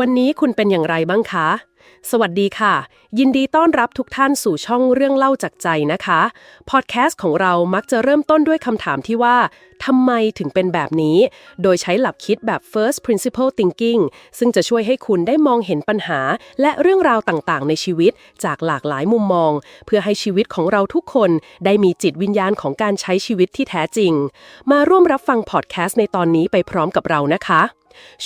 วันนี้คุณเป็นอย่างไรบ้างคะ สวัสดีค่ะ ยินดีต้อนรับทุกท่านสู่ช่องเรื่องเล่าจากใจนะคะ พอดแคสต์ของเรามักจะเริ่มต้นด้วยคำถามที่ว่าทำไมถึงเป็นแบบนี้ โดยใช้หลักคิดแบบ first principle thinking ซึ่งจะช่วยให้คุณได้มองเห็นปัญหา และเรื่องราวต่างๆ ในชีวิตจากหลากหลายมุมมอง เพื่อให้ชีวิตของเราทุกคนได้มีจิตวิญญาณของการใช้ชีวิตที่แท้จริง มาร่วมรับฟังพอดแคสต์ในตอนนี้ไปพร้อมกับเรานะคะ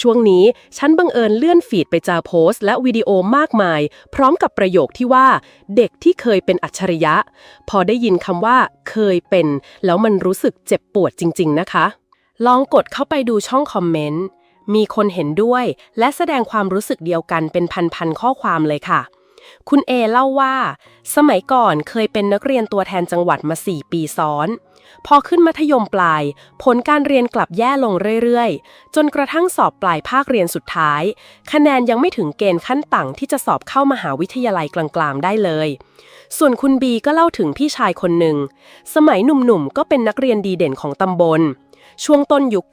ช่วงนี้ฉันบังเอิญเลื่อนฟีดไปเจอโพสต์และวิดีโอมากมาย พร้อมกับประโยคที่ว่าเด็กที่เคยเป็นอัจฉริยะ พอได้ยินคำว่าเคยเป็น แล้วมันรู้สึกเจ็บปวดจริง ๆ นะคะ ลองกดเข้าไปดูช่องคอมเมนต์มีคนเห็นด้วย และแสดงความรู้สึกเดียวกันเป็นพันๆข้อความเลยค่ะ คุณเอเล่าว่า สมัยก่อนเคยเป็นนักเรียนตัวแทนจังหวัดมา 4 ปีซ้อน พอขึ้นมัธยมปลาย ผลการเรียนกลับแย่ลงเรื่อยๆ จนกระทั่งสอบปลายภาคเรียนสุดท้าย คะแนนยังไม่ถึงเกณฑ์ขั้นต่ำที่จะสอบเข้ามหาวิทยาลัยกลางๆ ได้เลย ส่วนคุณบีก็เล่าถึงพี่ชายคนหนึ่ง สมัยหนุ่มๆ ก็เป็นนักเรียนดีเด่นของตำบลช่วงต้นยุค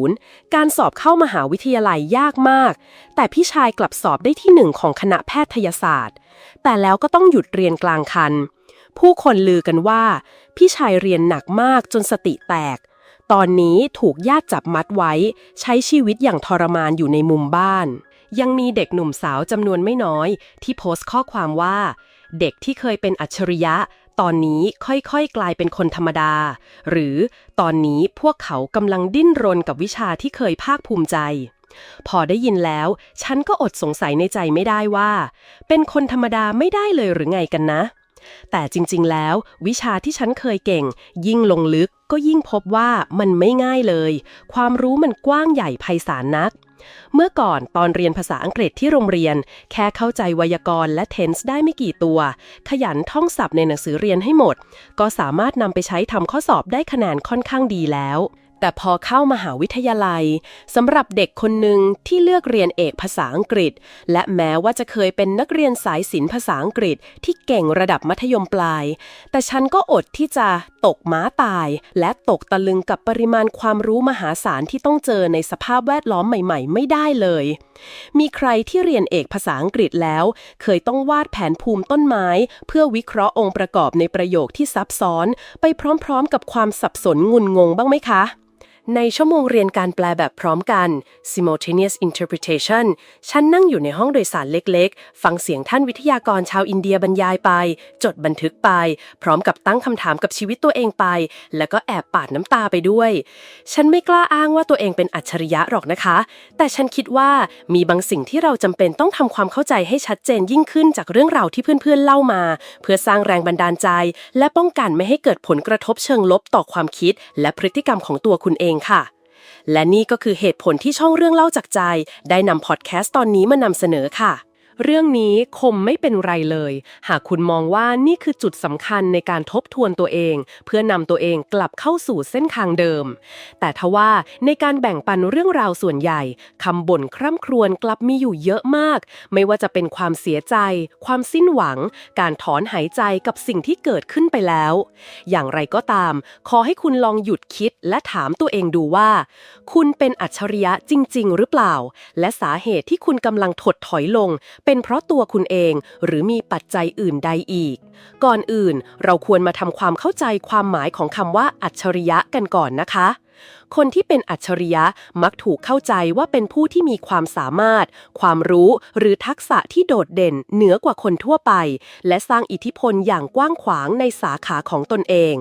90 การสอบเข้ามหาวิทยาลัยยากมาก แต่พี่ชายกลับสอบได้ที่หนึ่งของคณะแพทยศาสตร์ แต่แล้วก็ต้องหยุดเรียนกลางคัน ผู้คนลือกันว่า พี่ชายเรียนหนักมากจนสติแตก ตอนนี้ถูกญาติจับมัดไว้ ใช้ชีวิตอย่างทรมานอยู่ในมุมบ้าน ยังมีเด็กหนุ่มสาวจำนวนไม่น้อย ที่โพสต์ข้อความว่า เด็กที่เคยเป็นอัจฉริยะ ตอนนี้ค่อยๆ กลายเป็นคนธรรมดา หรือตอนนี้พวกเขากำลังดิ้นรนกับวิชาที่เคยภาคภูมิใจพอได้ยินแล้ว ฉันก็อดสงสัยในใจไม่ได้ว่า เป็นคนธรรมดาไม่ได้เลยหรือไงกันนะ แต่จริงๆ แล้ว วิชาที่ฉันเคยเก่ง ยิ่งลงลึกก็ยิ่งพบว่ามันไม่ง่ายเลย ความรู้มันกว้างใหญ่ไพศาลนัก เมื่อก่อนตอนเรียนภาษาอังกฤษที่โรงเรียน แค่เข้าใจไวยากรณ์และ tense ได้ไม่กี่ตัว ขยันท่องศัพท์ในหนังสือเรียนให้หมด ก็สามารถนำไปใช้ทำข้อสอบได้คะแนนค่อนข้างดีแล้ว แต่พอเข้ามหาวิทยาลัยสำหรับเด็กคนหนึ่งที่เลือกเรียนเอกภาษาอังกฤษ และแม้ว่าจะเคยเป็นนักเรียนสายศิลป์ภาษาอังกฤษที่เก่งระดับมัธยมปลาย แต่ฉันก็อดที่จะ ตกม้าตาย และตกตะลึงกับปริมาณความรู้มหาศาลที่ต้องเจอในสภาพแวดล้อมใหม่ ๆ ไม่ได้เลย มีใครที่เรียนเอกภาษาอังกฤษแล้ว เคยต้องวาดแผนภูมิต้นไม้ เพื่อวิเคราะห์องค์ประกอบในประโยคที่ซับซ้อน ไปพร้อมๆ กับความสับสนงุนงงบ้างไหมคะ ในชั่วโมงเรียนการแปลแบบพร้อมกัน simultaneous interpretation ฉันนั่งอยู่ในห้องโดยสารเล็กๆ ฟังเสียงท่านวิทยากรชาวอินเดียบรรยายไป จดบันทึกไป พร้อมกับตั้งคำถามกับชีวิตตัวเองไป แล้วก็แอบปาดน้ำตาไปด้วย ฉันไม่กล้าอ้างว่าตัวเองเป็นอัจฉริยะหรอกนะคะ แต่ฉันคิดว่ามีบางสิ่งที่เราจำเป็นต้องทำความเข้าใจให้ชัดเจนยิ่งขึ้นจากเรื่องราวที่เพื่อนๆเล่ามา เพื่อสร้างแรงบันดาลใจ และป้องกันไม่ให้เกิดผลกระทบเชิงลบต่อความคิด และพฤติกรรมของตัวคุณเองค่ะ และนี่ก็คือเหตุผลที่ช่องเรื่องเล่าจากใจ ได้นำพอดแคสต์ตอนนี้มานำเสนอค่ะ เรื่องนี้คมไม่เป็นไรเลย หากคุณมองว่านี่คือจุดสำคัญในการทบทวนตัวเอง เพื่อนำตัวเองกลับเข้าสู่เส้นทางเดิม แต่ทว่าในการแบ่งปันเรื่องราวส่วนใหญ่คำบ่นคร่ำครวญกลับมีอยู่เยอะมาก ไม่ว่าจะเป็นความเสียใจ ความสิ้นหวัง การถอนหายใจกับสิ่งที่เกิดขึ้นไปแล้ว อย่างไรก็ตาม ขอให้คุณลองหยุดคิดและถามตัวเองดูว่า คุณเป็นอัจฉริยะจริง ๆ หรือเปล่า และสาเหตุที่คุณกำลังถดถอยลงเป็นเพราะตัวคุณเองหรือมีปัจจัยอื่นใดอีก ก่อนอื่นเราควรมาทำความเข้าใจความหมายของคำว่าอัจฉริยะกันก่อนนะคะ คนที่เป็นอัจฉริยะมักถูกเข้าใจว่าเป็นผู้ที่มีความสามารถ ความรู้หรือทักษะที่โดดเด่นเหนือกว่าคนทั่วไป และสร้างอิทธิพลอย่างกว้างขวางในสาขาของตนเอง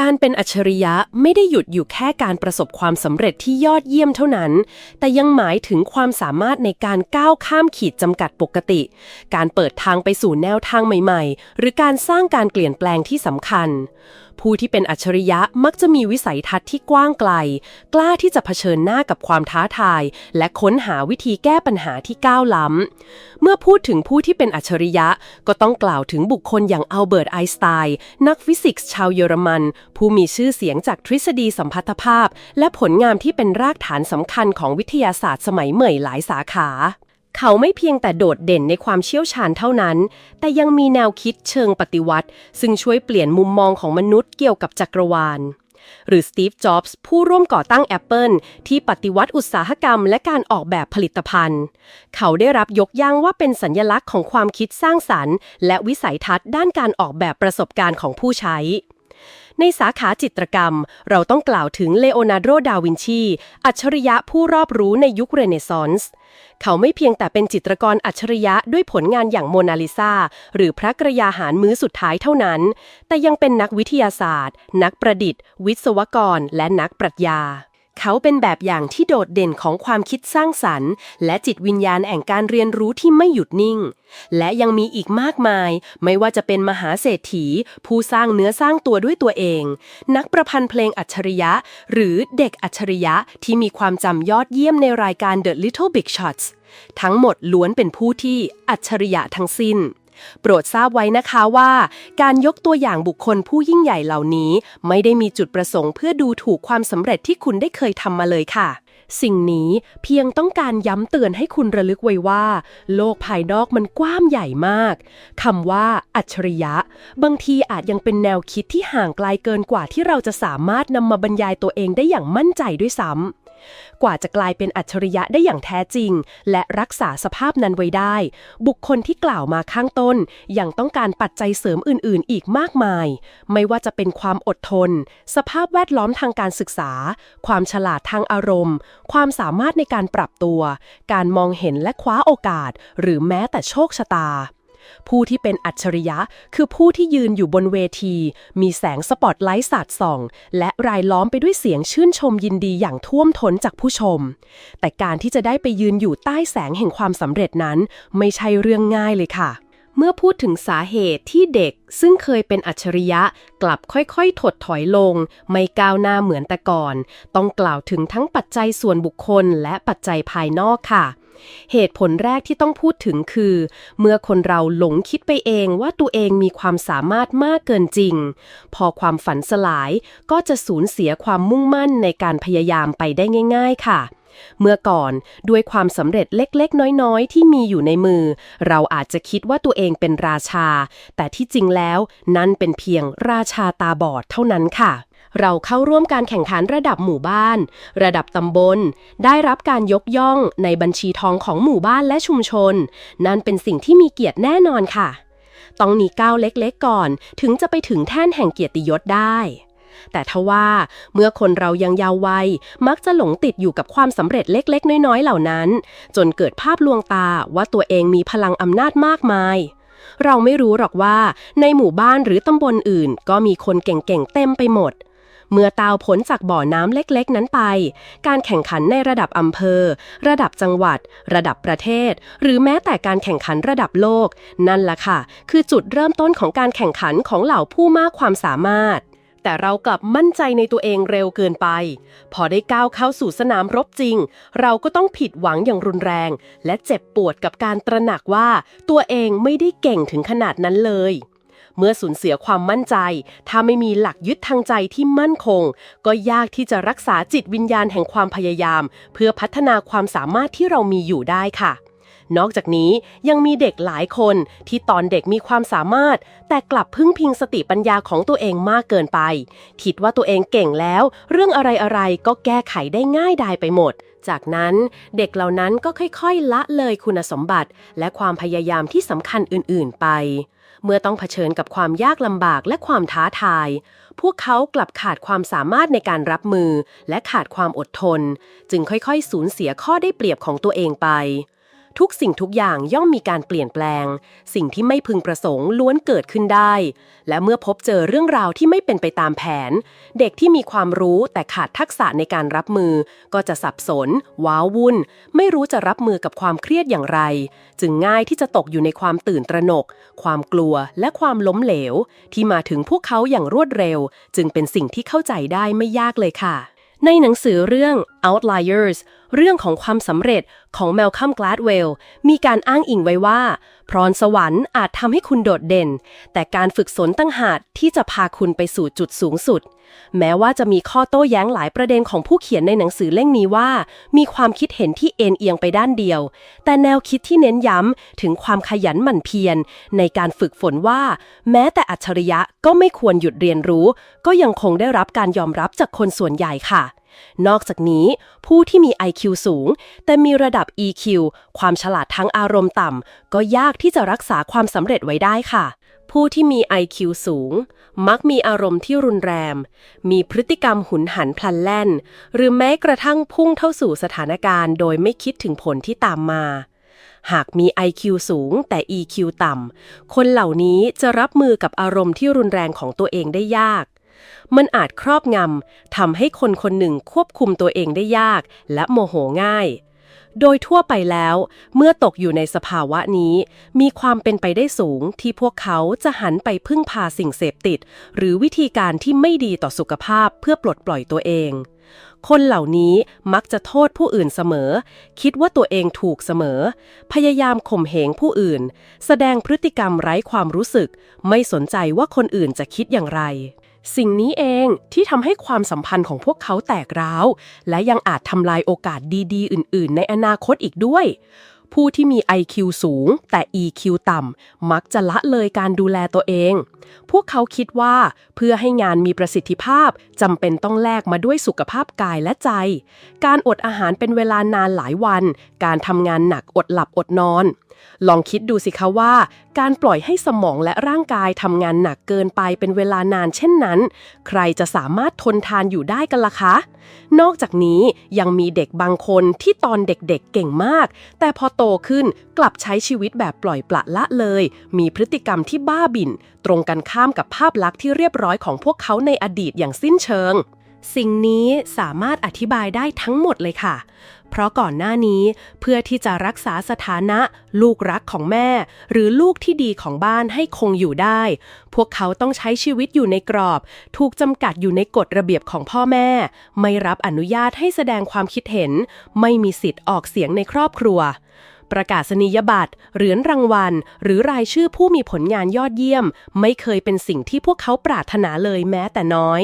การเป็นอัจฉริยะไม่ได้หยุดอยู่แค่การประสบความสำเร็จที่ยอดเยี่ยมเท่านั้น แต่ยังหมายถึงความสามารถในการก้าวข้ามขีดจำกัดปกติ การเปิดทางไปสู่แนวทางใหม่ ๆ หรือการสร้างการเปลี่ยนแปลงที่สำคัญ ผู้ที่เป็นอัจฉริยะมักจะมีวิสัยทัศน์ที่กว้างไกล กล้าที่จะเผชิญหน้ากับความท้าทาย และค้นหาวิธีแก้ปัญหาที่ก้าวล้ำ เมื่อพูดถึงผู้ที่เป็นอัจฉริยะก็ต้องกล่าวถึงบุคคลอย่างอัลเบิร์ตไอน์สไตน์นักฟิสิกส์ชาวเยอรมันผู้มีชื่อเสียงจากทฤษฎีสัมพัทธภาพ และผลงานที่เป็นรากฐานสำคัญของวิทยาศาสตร์สมัยใหม่หลายสาขา เขาไม่เพียงแต่โดดเด่นในความเชี่ยวชาญเท่านั้น แต่ยังมีแนวคิดเชิงปฏิวัติ ซึ่งช่วยเปลี่ยนมุมมองของมนุษย์เกี่ยวกับจักรวาลหรือสตีฟ จ็อบส์ ผู้ร่วมก่อตั้ง Apple ที่ปฏิวัติอุตสาหกรรมและการออกแบบผลิตภัณฑ์ เขาได้รับยกย่องว่าเป็นสัญญลักษณ์ของความคิดสร้างสรรค์ และวิสัยทัศน์ด้านการออกแบบประสบการณ์ของผู้ใช้ ในสาขาจิตรกรรม เราต้องกล่าวถึงเลโอนาร์โด ดาวินชี อัจฉริยะผู้รอบรู้ในยุคเรเนซองส์ เขาไม่เพียงแต่เป็นจิตรกรอัจฉริยะด้วยผลงานอย่างโมนาลิซาหรือพระกระยาหารมื้อสุดท้ายเท่านั้น แต่ยังเป็นนักวิทยาศาสตร์ นักประดิษฐ์ วิศวกร และนักปรัชญา เขาเป็นแบบอย่างที่โดดเด่นของความคิดสร้างสรรค์ และจิตวิญญาณแห่งการเรียนรู้ที่ไม่หยุดนิ่ง และยังมีอีกมากมาย ไม่ว่าจะเป็นมหาเศรษฐี ผู้สร้างเนื้อสร้างตัวด้วยตัวเอง นักประพันธ์เพลงอัจฉริยะ หรือเด็กอัจฉริยะที่มีความจำยอดเยี่ยมในรายการ The Little Big Shots ทั้งหมดล้วนเป็นผู้ที่อัจฉริยะทั้งสิ้น โปรดทราบไว้นะคะว่า การยกตัวอย่างบุคคลผู้ยิ่งใหญ่เหล่านี้ ไม่ได้มีจุดประสงค์เพื่อดูถูกความสำเร็จที่คุณได้เคยทำมาเลยค่ะ สิ่งนี้เพียงต้องการย้ำเตือนให้คุณระลึกไว้ว่า โลกภายนอกมันกว้างใหญ่มากคำว่า อัจฉริยะ บางทีอาจยังเป็นแนวคิดที่ห่างไกลเกินกว่าที่เราจะสามารถนำมาบรรยายตัวเองได้อย่างมั่นใจด้วยซ้ำ กว่าจะกลายเป็นอัจฉริยะได้อย่างแท้จริง และรักษาสภาพนั้นไว้ได้ บุคคลที่กล่าวมาข้างต้น ยังต้องการปัจจัยเสริมอื่น ๆ อีกมากมาย ไม่ว่าจะเป็นความอดทน สภาพแวดล้อมทางการศึกษา ความฉลาดทางอารมณ์ ความสามารถในการปรับตัว การมองเห็นและคว้าโอกาส หรือแม้แต่โชคชะตา ผู้ที่เป็นอัจฉริยะคือผู้ที่ยืนอยู่บนเวที มีแสงสปอตไลท์สาดส่อง และรายล้อมไปด้วยเสียงชื่นชมยินดีอย่างท่วมท้นจากผู้ชม แต่การที่จะได้ไปยืนอยู่ใต้แสงแห่งความสำเร็จนั้น ไม่ใช่เรื่องง่ายเลยค่ะเมื่อพูดถึงสาเหตุที่เด็กซึ่งเคยเป็นอัจฉริยะ กลับค่อยๆ ถดถอยลง ไม่ก้าวหน้าเหมือนแต่ก่อน ต้องกล่าวถึงทั้งปัจจัยส่วนบุคคลและปัจจัยภายนอกค่ะ เหตุผลแรกที่ต้องพูดถึงคือ เมื่อคนเราหลงคิดไปเองว่าตัวเองมีความสามารถมากเกินจริง พอความฝันสลายก็จะสูญเสียความมุ่งมั่นในการพยายามไปได้ง่าย ๆ ค่ะเมื่อก่อนด้วยความสำเร็จเล็กๆ น้อยๆ ที่มีอยู่ในมือ เราอาจจะคิดว่าตัวเองเป็นราชา แต่ที่จริงแล้วนั่นเป็นเพียงราชาตาบอดเท่านั้นค่ะ เราเข้าร่วมการแข่งขันระดับหมู่บ้าน ระดับตำบล ได้รับการยกย่องในบัญชีทองของหมู่บ้านและชุมชน นั่นเป็นสิ่งที่มีเกียรติแน่นอนค่ะ ต้องมีก้าวเล็กๆก่อน ถึงจะไปถึงแท่นแห่งเกียรติยศได้แต่ทว่าเมื่อคนเรายังเยาว์วัย มักจะหลงติดอยู่กับความสำเร็จเล็กๆ น้อยๆ เหล่านั้น จนเกิดภาพลวงตาว่าตัวเองมีพลังอำนาจมากมาย เราไม่รู้หรอกว่า ในหมู่บ้านหรือตำบลอื่น ก็มีคนเก่งๆ เต็มไปหมด เมื่อตาวผลจากบ่อน้ำเล็กๆ นั้นไป การแข่งขันในระดับอำเภอ ระดับจังหวัด ระดับประเทศ หรือแม้แต่การแข่งขันระดับโลก นั่นแหละค่ะ คือจุดเริ่มต้นของการแข่งขันของเหล่าผู้มากความสามารถ แต่เรากลับมั่นใจในตัวเองเร็วเกินไป พอได้ก้าวเข้าสู่สนามรบจริง เราก็ต้องผิดหวังอย่างรุนแรง และเจ็บปวดกับการตระหนักว่า ตัวเองไม่ได้เก่งถึงขนาดนั้นเลย เมื่อสูญเสียความมั่นใจ ถ้าไม่มีหลักยึดทางใจที่มั่นคง ก็ยากที่จะรักษาจิตวิญญาณแห่งความพยายาม เพื่อพัฒนาความสามารถที่เรามีอยู่ได้ค่ะนอกจากนี้ยังมีเด็กหลายคนที่ตอนเด็กมีความสามารถ แต่กลับพึ่งพิงสติปัญญาของตัวเองมากเกินไป คิดว่าตัวเองเก่งแล้ว เรื่องอะไรๆก็แก้ไขได้ง่ายดายไปหมด จากนั้นเด็กเหล่านั้นก็ค่อยๆ ละเลยคุณสมบัติ และความพยายามที่สำคัญอื่นๆไป เมื่อต้องเผชิญกับความยากลำบากและความท้าทาย พวกเขากลับขาดความสามารถในการรับมือ และขาดความอดทน จึงค่อยๆ สูญเสียข้อได้เปรียบของตัวเองไป ทุกสิ่งทุกอย่างย่อมมีการเปลี่ยนแปลง สิ่งที่ไม่พึงประสงค์ล้วนเกิดขึ้นได้ และเมื่อพบเจอเรื่องราวที่ไม่เป็นไปตามแผน เด็กที่มีความรู้แต่ขาดทักษะในการรับมือ ก็จะสับสน ว้าวุ่น ไม่รู้จะรับมือกับความเครียดอย่างไร จึงง่ายที่จะตกอยู่ในความตื่นตระหนก ความกลัวและความล้มเหลว ที่มาถึงพวกเขาอย่างรวดเร็ว จึงเป็นสิ่งที่เข้าใจได้ไม่ยากเลยค่ะ ในหนังสือเรื่อง Outliers เรื่องของความสำเร็จของ Malcolm Gladwell มีการอ้างอิงไว้ว่า พรสวรรค์อาจทำให้คุณโดดเด่น แต่การฝึกฝนตั้งหากที่จะพาคุณไปสู่จุดสูงสุด แม้ว่าจะมีข้อโต้แย้งหลายประเด็นของผู้เขียนในหนังสือเล่มนี้ว่า มีความคิดเห็นที่เอ็นเอียงไปด้านเดียว แต่แนวคิดที่เน้นย้ำถึงความขยันหมั่นเพียร ในการฝึกฝนว่า แม้แต่อัจฉริยะก็ไม่ควรหยุดเรียนรู้ ก็ยังคงได้รับการยอมรับจากคนส่วนใหญ่ค่ะ นอกจากนี้ ผู้ที่มี IQ สูง แต่มีระดับ EQ ความฉลาดทางอารมณ์ต่ำก็ยากที่จะรักษาความสำเร็จไว้ได้ค่ะ ผู้ที่มี IQ สูง มักมีอารมณ์ที่รุนแรง มีพฤติกรรมหุนหันพลันแล่น หรือแม้กระทั่งพุ่งเข้าสู่สถานการณ์โดยไม่คิดถึงผลที่ตามมา หากมี IQ สูงแต่ EQ ต่ำ คนเหล่านี้จะรับมือกับอารมณ์ที่รุนแรงของตัวเองได้ยาก มันอาจครอบงำทำให้คนคนหนึ่งควบคุมตัวเองได้ยาก และโมโหง่าย โดยทั่วไปแล้ว เมื่อตกอยู่ในสภาวะนี้ มีความเป็นไปได้สูงที่พวกเขาจะหันไปพึ่งพาสิ่งเสพติด หรือวิธีการที่ไม่ดีต่อสุขภาพเพื่อปลดปล่อยตัวเอง คนเหล่านี้มักจะโทษผู้อื่นเสมอ คิดว่าตัวเองถูกเสมอ พยายามข่มเหงผู้อื่น แสดงพฤติกรรมไร้ความรู้สึก ไม่สนใจว่าคนอื่นจะคิดอย่างไร สิ่งนี้เองที่ทำให้ความสัมพันธ์ของพวกเขาแตกร้าว และยังอาจทำลายโอกาสดีๆ อื่น ๆ ในอนาคตอีกด้วย ผู้ที่มี IQ สูง แต่ EQ ต่ำ มักจะละเลยการดูแลตัวเอง พวกเขาคิดว่าเพื่อให้งานมีประสิทธิภาพจำเป็นต้องแลกมาด้วยสุขภาพกายและใจ การอดอาหารเป็นเวลานานหลายวัน การทำงานหนักอดหลับอดนอน ลองคิดดูสิคะว่า การปล่อยให้สมองและร่างกายทำงานหนักเกินไปเป็นเวลานานเช่นนั้น ใครจะสามารถทนทานอยู่ได้กันล่ะคะ นอกจากนี้ยังมีเด็กบางคนที่ตอนเด็กๆเเก่งมาก แต่พอโตขึ้นกลับใช้ชีวิตแบบปล่อยปละละเลย มีพฤติกรรมที่บ้าบิ่น ตรงกันข้ามกับภาพลักษณ์ที่เรียบร้อยของพวกเขาในอดีตอย่างสิ้นเชิง สิ่งนี้สามารถอธิบายได้ทั้งหมดเลยค่ะ เพราะก่อนหน้านี้เพื่อที่จะรักษาสถานะ ลูกรักของแม่ หรือลูกที่ดีของบ้านให้คงอยู่ได้ พวกเขาต้องใช้ชีวิตอยู่ในกรอบ ถูกจำกัดอยู่ในกฎระเบียบของพ่อแม่ ไม่รับอนุญาตให้แสดงความคิดเห็น ไม่มีสิทธิ์ออกเสียงในครอบครัว ประกาศนียบัตรเหรียญรางวัล หรือรายชื่อผู้มีผลงานยอดเยี่ยม ไม่เคยเป็นสิ่งที่พวกเขาปรารถนาเลยแม้แต่น้อย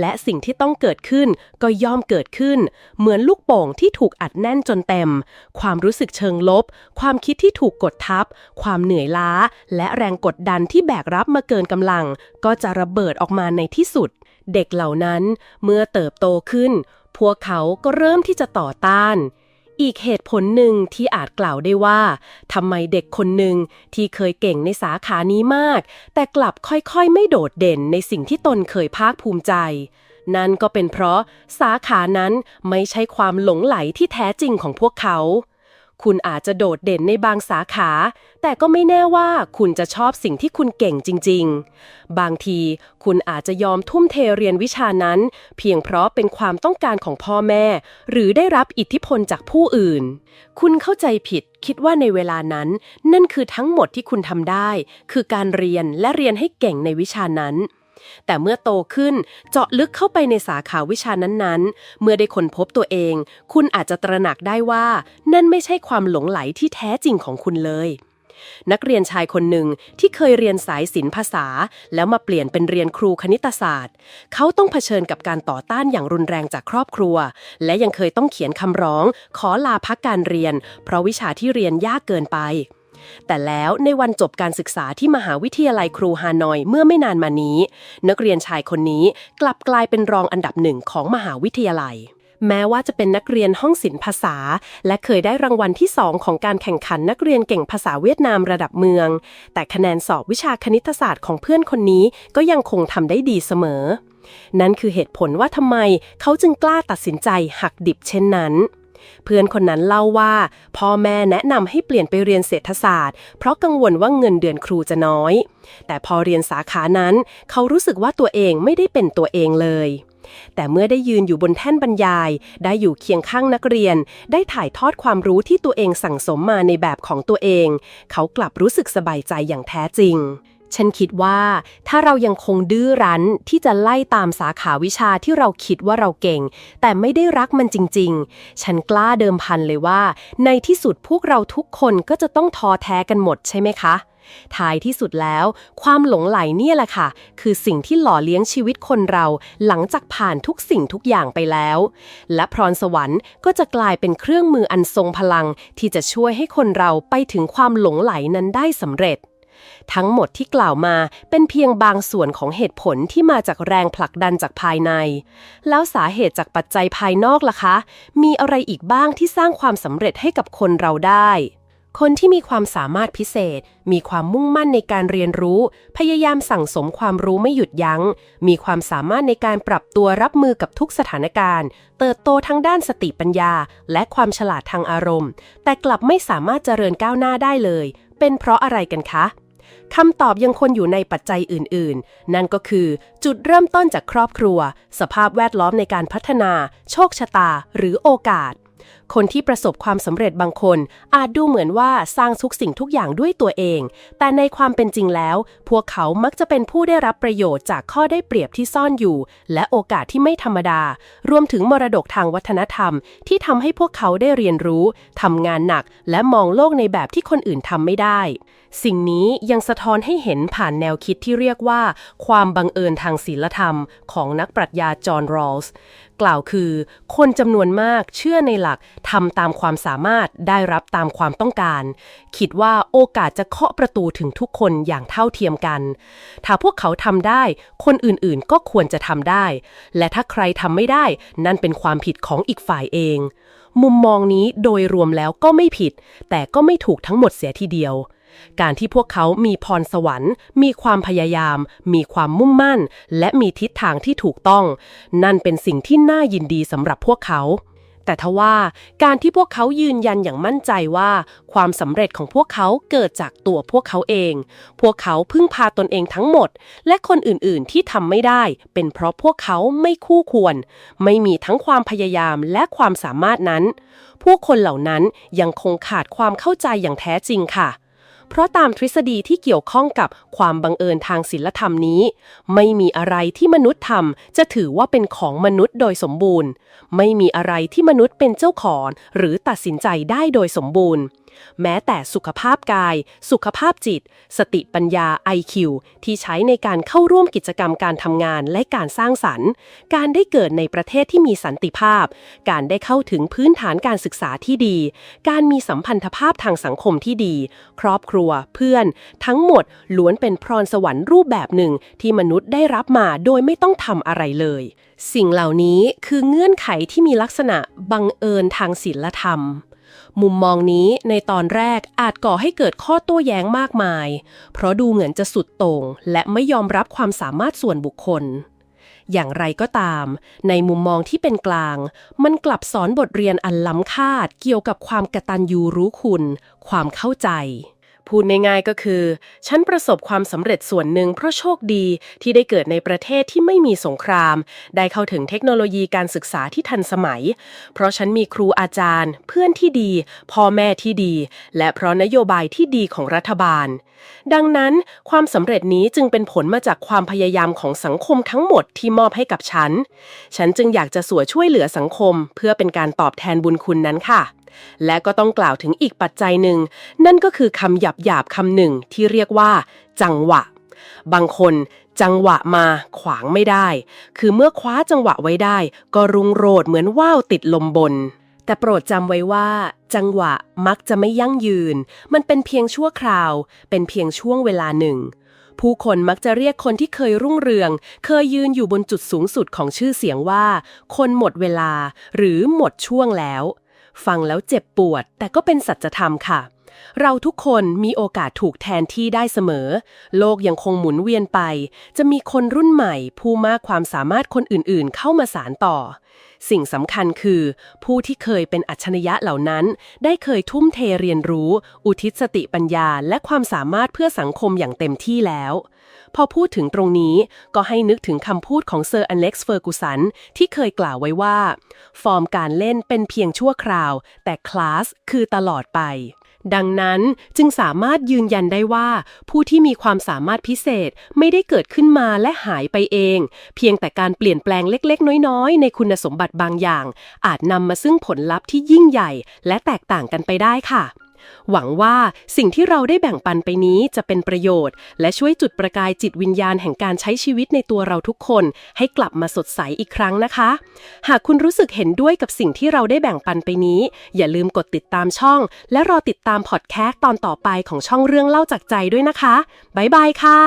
และสิ่งที่ต้องเกิดขึ้นก็ย่อมเกิดขึ้น เหมือนลูกโป่งที่ถูกอัดแน่นจนเต็ม ความรู้สึกเชิงลบ ความคิดที่ถูกกดทับ ความเหนื่อยล้า และแรงกดดันที่แบกรับมาเกินกำลัง ก็จะระเบิดออกมาในที่สุด เด็กเหล่านั้นเมื่อเติบโตขึ้น พวกเขาก็เริ่มที่จะต่อต้าน อีกเหตุผลหนึ่งที่อาจกล่าวได้ว่าทำไมเด็กคนหนึ่งที่เคยเก่งในสาขานี้มาก แต่กลับค่อยๆ ไม่โดดเด่นในสิ่งที่ตนเคยภาคภูมิใจ นั่นก็เป็นเพราะสาขานั้นไม่ใช่ความหลงไหลที่แท้จริงของพวกเขา คุณอาจจะโดดเด่นในบางสาขา แต่ก็ไม่แน่ว่าคุณจะชอบสิ่งที่คุณเก่งจริง ๆ บางทีคุณอาจจะยอมทุ่มเทเรียนวิชานั้น เพียงเพราะเป็นความต้องการของพ่อแม่ หรือได้รับอิทธิพลจากผู้อื่น คุณเข้าใจผิดคิดว่าในเวลานั้น นั่นคือทั้งหมดที่คุณทำได้ คือการเรียนและเรียนให้เก่งในวิชานั้น แต่เมื่อโตขึ้นเจาะลึกเข้าไปในสาขาวิชานั้นๆ เมื่อได้ค้นพบตัวเอง คุณอาจจะตระหนักได้ว่า นั่นไม่ใช่ความหลงไหลที่แท้จริงของคุณเลย นักเรียนชายคนหนึ่งที่เคยเรียนสายศิลปภาษา แล้วมาเปลี่ยนเป็นเรียนครูคณิตศาสตร์ เขาต้องเผชิญกับการต่อต้านอย่างรุนแรงจากครอบครัว และยังเคยต้องเขียนคำร้อง ขอลาพักการเรียน เพราะวิชาที่เรียนยากเกินไป แต่แล้วในวันจบการศึกษาที่มหาวิทยาลัยครูฮานอยเมื่อไม่นานมานี้ นักเรียนชายคนนี้กลับกลายเป็นรองอันดับหนึ่งของมหาวิทยาลัย แม้ว่าจะเป็นนักเรียนห้องศิลปภาษา และเคยได้รางวัลที่สองของการแข่งขันนักเรียนเก่งภาษาเวียดนามระดับเมือง แต่คะแนนสอบวิชาคณิตศาสตร์ของเพื่อนคนนี้ก็ยังคงทำได้ดีเสมอ นั่นคือเหตุผลว่าทำไมเขาจึงกล้าตัดสินใจหักดิบเช่นนั้น เพื่อนคนนั้นเล่าว่า พ่อแม่แนะนำให้เปลี่ยนไปเรียนเศรษฐศาสตร์ เพราะกังวลว่าเงินเดือนครูจะน้อย แต่พอเรียนสาขานั้น เขารู้สึกว่าตัวเองไม่ได้เป็นตัวเองเลยแต่เมื่อได้ยืนอยู่บนแท่นบรรยาย ได้อยู่เคียงข้างนักเรียน ได้ถ่ายทอดความรู้ที่ตัวเองสั่งสมมาในแบบของตัวเอง เขากลับรู้สึกสบายใจอย่างแท้จริง ฉันคิดว่าถ้าเรายังคงดื้อรั้นที่จะไล่ตามสาขาวิชาที่เราคิดว่าเราเก่ง แต่ไม่ได้รักมันจริง ๆ ฉันกล้าเดิมพันเลยว่า ในที่สุดพวกเราทุกคนก็จะต้องท้อแท้กันหมดใช่ไหมคะท้ายที่สุดแล้ว ความหลงไหลเนี่ยแหละค่ะ คือสิ่งที่หล่อเลี้ยงชีวิตคนเรา หลังจากผ่านทุกสิ่งทุกอย่างไปแล้ว และพรสวรรค์ก็จะกลายเป็นเครื่องมืออันทรงพลัง ที่จะช่วยให้คนเราไปถึงความหลงไหลนั้นได้สำเร็จ ทั้งหมดที่กล่าวมาเป็นเพียงบางส่วนของเหตุผลที่มาจากแรงผลักดันจากภายใน แล้วสาเหตุจากปัจจัยภายนอกล่ะคะ มีอะไรอีกบ้างที่สร้างความสำเร็จให้กับคนเราได้ คนที่มีความสามารถพิเศษ มีความมุ่งมั่นในการเรียนรู้ พยายามสั่งสมความรู้ไม่หยุดยัง้ง มีความสามารถในการปรับตัวรับมือกับทุกสถานการณ์ เติบโตทั้งด้านสติปัญญา และความฉลาดทางอารมณ์ แต่กลับไม่สามารถเจริญก้าวหน้าได้เลย เป็นเพราะอะไรกันคะ คำตอบยังคนอยู่ในปัจจัยอื่นๆ นั่นก็คือ จุดเริ่มต้นจากครอบครัว สภาพแวดล้อมในการพัฒนา โชคชะตา หรือโอกาส คนที่ประสบความสำเร็จบางคน อาจดูเหมือนว่าสร้างทุกสิ่งทุกอย่างด้วยตัวเอง แต่ในความเป็นจริงแล้ว พวกเขามักจะเป็นผู้ได้รับประโยชน์จากข้อได้เปรียบที่ซ่อนอยู่ และโอกาสที่ไม่ธรรมดา รวมถึงมรดกทางวัฒนธรรม ที่ทำให้พวกเขาได้เรียนรู้ทำงานหนัก และมองโลกในแบบที่คนอื่นทำไม่ได้ สิ่งนี้ยังสะท้อนให้เห็นผ่านแนวคิดที่เรียกว่า ความบังเอิญทางศีลธรรม ของนักปรัชญาจอห์นรอลส์กล่าวคือ คนจำนวนมากเชื่อในหลักทำตามความสามารถได้รับตามความต้องการ คิดว่าโอกาสจะเคาะประตูถึงทุกคนอย่างเท่าเทียมกัน ถ้าพวกเขาทำได้ คนอื่นๆก็ควรจะทำได้ และถ้าใครทำไม่ได้ นั่นเป็นความผิดของอีกฝ่ายเอง มุมมองนี้โดยรวมแล้วก็ไม่ผิด แต่ก็ไม่ถูกทั้งหมดเสียทีเดียวการที่พวกเขามีพรสวรรค์ มีความพยายาม มีความมุ่งมั่น และมีทิศทางที่ถูกต้อง นั่นเป็นสิ่งที่น่ายินดีสำหรับพวกเขา แต่ทว่าการที่พวกเขายืนยันอย่างมั่นใจว่า ความสำเร็จของพวกเขาเกิดจากตัวพวกเขาเอง พวกเขาพึ่งพาตนเองทั้งหมด และคนอื่นๆที่ทำไม่ได้ เป็นเพราะพวกเขาไม่คู่ควร ไม่มีทั้งความพยายามและความสามารถนั้น พวกคนเหล่านั้นยังคงขาดความเข้าใจอย่างแท้จริงค่ะ เพราะตามทฤษฎีที่เกี่ยวข้องกับความบังเอิญทางศิลธรรมนี้ ไม่มีอะไรที่มนุษย์ทำจะถือว่าเป็นของมนุษย์โดยสมบูรณ์ ไม่มีอะไรที่มนุษย์เป็นเจ้าของหรือตัดสินใจได้โดยสมบูรณ์ แม้แต่สุขภาพกาย สุขภาพจิต สติปัญญา IQ ที่ใช้ในการเข้าร่วมกิจกรรมการทำงานและการสร้างสรรค์ การได้เกิดในประเทศที่มีสันติภาพ การได้เข้าถึงพื้นฐานการศึกษาที่ดี การมีสัมพันธภาพทางสังคมที่ดี ครอบครัว เพื่อน ทั้งหมดล้วนเป็นพรสวรรค์รูปแบบหนึ่งที่มนุษย์ได้รับมาโดยไม่ต้องทำอะไรเลย สิ่งเหล่านี้คือเงื่อนไขที่มีลักษณะบังเอิญทางศีลธรรม มุมมองนี้ในตอนแรกอาจก่อให้เกิดข้อโต้แย้งมากมาย เพราะดูเหมือนจะสุดโต่งและไม่ยอมรับความสามารถส่วนบุคคล อย่างไรก็ตาม ในมุมมองที่เป็นกลาง มันกลับสอนบทเรียนอันล้ำค่าเกี่ยวกับความกระตันยูรู้คุณ ความเข้าใจ พูดง่ายๆก็คือ ฉันประสบความสำเร็จส่วนหนึ่งเพราะโชคดีที่ได้เกิดในประเทศที่ไม่มีสงคราม ได้เข้าถึงเทคโนโลยีการศึกษาที่ทันสมัย เพราะฉันมีครูอาจารย์ เพื่อนที่ดี พ่อแม่ที่ดี และเพราะนโยบายที่ดีของรัฐบาล ดังนั้นความสำเร็จนี้จึงเป็นผลมาจากความพยายามของสังคมทั้งหมดที่มอบให้กับฉัน ฉันจึงอยากจะสวยช่วยเหลือสังคม เพื่อเป็นการตอบแทนบุญคุณนั้นค่ะ และก็ต้องกล่าวถึงอีกปัจจัยหนึ่ง นั่นก็คือคำหยาบหยาบๆคำหนึ่งที่เรียกว่า จังหวะ บางคนจังหวะมาขวางไม่ได้ คือเมื่อคว้าจังหวะไว้ได้ ก็รุงโรดเหมือนว่าวติดลมบน แต่โปรดจำไว้ว่า จังหวะมักจะไม่ยั่งยืน มันเป็นเพียงชั่วคราว เป็นเพียงช่วงเวลาหนึ่ง ผู้คนมักจะเรียกคนที่เคยรุ่งเรือง เคยยืนอยู่บนจุดสูงสุดของชื่อเสียงว่า คนหมดเวลา หรือหมดช่วงแล้ว ฟังแล้วเจ็บปวด แต่ก็เป็นสัจธรรมค่ะ เราทุกคนมีโอกาสถูกแทนที่ได้เสมอ โลกยังคงหมุนเวียนไป จะมีคนรุ่นใหม่ ผู้มากความสามารถคนอื่นๆ เข้ามาสารต่อ สิ่งสำคัญคือ ผู้ที่เคยเป็นอัจฉริยะเหล่านั้น ได้เคยทุ่มเทเรียนรู้ อุทิศสติปัญญา และความสามารถเพื่อสังคมอย่างเต็มที่แล้ว พอพูดถึงตรงนี้ก็ให้นึกถึงคำพูดของเซอร์อเล็กซ์เฟอร์กูสันที่เคยกล่าวไว้ว่า ฟอร์มการเล่นเป็นเพียงชั่วคราว แต่คลาสคือตลอดไป ดังนั้นจึงสามารถยืนยันได้ว่า ผู้ที่มีความสามารถพิเศษไม่ได้เกิดขึ้นมาและหายไปเอง เพียงแต่การเปลี่ยนแปลงเล็กๆ น้อยๆ ในคุณสมบัติบางอย่าง อาจนำมาซึ่งผลลัพธ์ที่ยิ่งใหญ่ และแตกต่างกันไปได้ค่ะ หวังว่าสิ่งที่เราได้แบ่งปันไปนี้จะเป็นประโยชน์ และช่วยจุดประกายจิตวิญญาณแห่งการใช้ชีวิตในตัวเราทุกคน ให้กลับมาสดใสอีกครั้งนะคะ หากคุณรู้สึกเห็นด้วยกับสิ่งที่เราได้แบ่งปันไปนี้ อย่าลืมกดติดตามช่อง และรอติดตามพอดแคสต์ตอนต่อไปของช่องเรื่องเล่าจากใจด้วยนะคะบ๊ายบายค่ะ